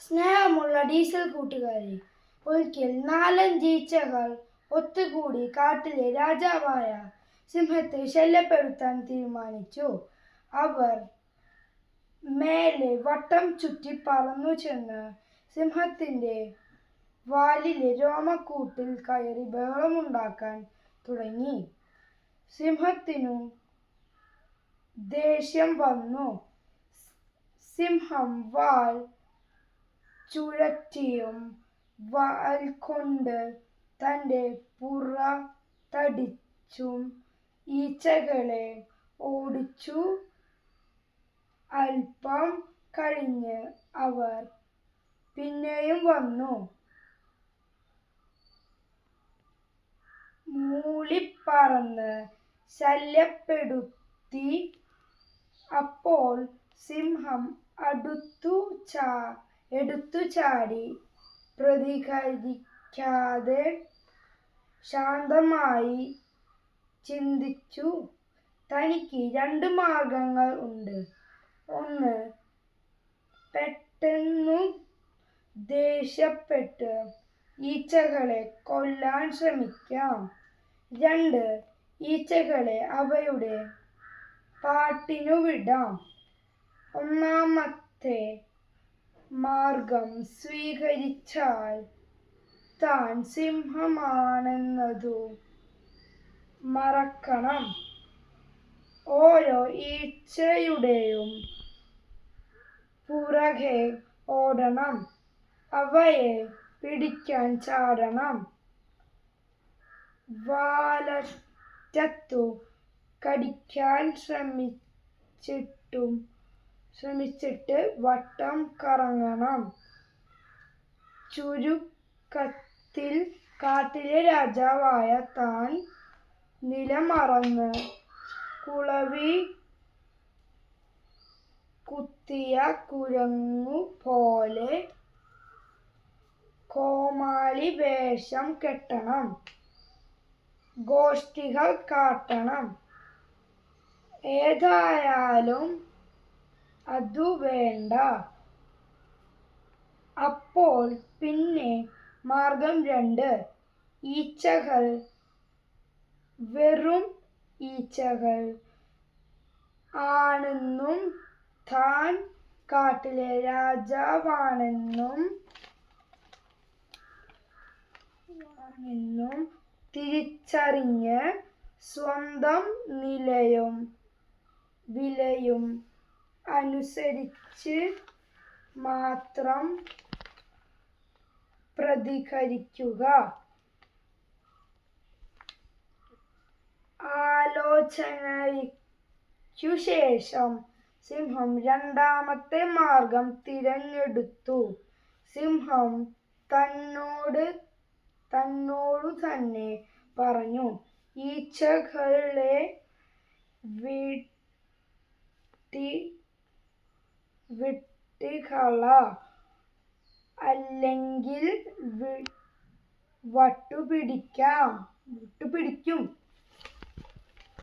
സ്നേഹമുള്ള ഡീസൽ കൂട്ടുകാരെ ഒരിക്കൽ നാലഞ്ച് ഒത്തുകൂടി കാട്ടിലെ രാജാവായ സിംഹത്തെ ശല്യപ്പെടുത്താൻ തീരുമാനിച്ചു. അവർ മേലെ വട്ടം ചുറ്റി പറന്നു ചെന്ന് സിംഹത്തിന്റെ വാലിലെ രോമക്കൂട്ടിൽ കയറി ബഹളമുണ്ടാക്കാൻ തുടങ്ങി. സിംഹത്തിനു ദേഷ്യം വന്നു. സിംഹം വാൽ ചുഴറ്റിയും വാൽ കൊണ്ട് തന്റെ പുറ തടിച്ചും ഈച്ചകളെ ഓടിച്ചു. അല്പം കഴിഞ്ഞ് അവർ പിന്നെയും വന്നു. മൂളിപ്പറന്ന് ശല്യപ്പെടുത്തി. അപ്പോൾ സിംഹം അടുത്തു ചാ എടുത്തു ചാടി പ്രതികരിക്കാതെ ശാന്തമായി ചിന്തിച്ചു. തനിക്ക് രണ്ട് മാർഗങ്ങൾ ഉണ്ട്. ഒന്ന് പെട്ടെന്നു ദേഷ്യപ്പെട്ട് ഈച്ചകളെ കൊല്ലാൻ ശ്രമിക്കാം. രണ്ട് ഈച്ചകളെ അവയുടെ പാട്ടിനു വിടാം. ഒന്നാമത്തെ മാർഗം സ്വീകരിച്ചാൽ താൻ സിംഹമാണെന്നതു. മറക്കണം. ഓരോ ഈച്ചയുടെയും പുറകെ ഓടണം. അവയെ പിടിക്കാൻ ചാടണം. വാലറ്റത്തു കടിക്കാൻ ശ്രമിച്ചിട്ടും ശ്രമിച്ചിട്ട് വട്ടം കറങ്ങണം. ചുരുക്കത്തിൽ കാട്ടിലെ രാജാവായ താൻ നിലമറന്ന് കുളവി കുത്തിയ കുരങ്ങു പോലെ കോമാളി വേഷം കെട്ടണം. ഗോഷ്ഠികൾ കാട്ടണം. ഏതായാലും അതു വേണ്ട. അപ്പോൾ പിന്നെ മാർഗം രണ്ട്. ഈച്ചകൾ വെറും ഈച്ചകൾ. ആണെന്നും താൻ കാട്ടിലെ രാജാവാണെന്നും എന്നും തിരിച്ചറിഞ്ഞ് സ്വന്തം നിലയും വിലയും അനുസരിച്ച് മാത്രം പ്രതികരിക്കുക. ആലോചനയ്ക്കു ശേഷം സിംഹം രണ്ടാമത്തെ മാർഗം തിരഞ്ഞെടുത്തു. സിംഹം തന്നോട് തന്നോടു തന്നെ പറഞ്ഞു ഈച്ചകളെ വിട്ടി വിട്ടുകള. അല്ലെങ്കിൽ വട്ടുപിടിക്കാം. വിട്ടുപിടിക്കും.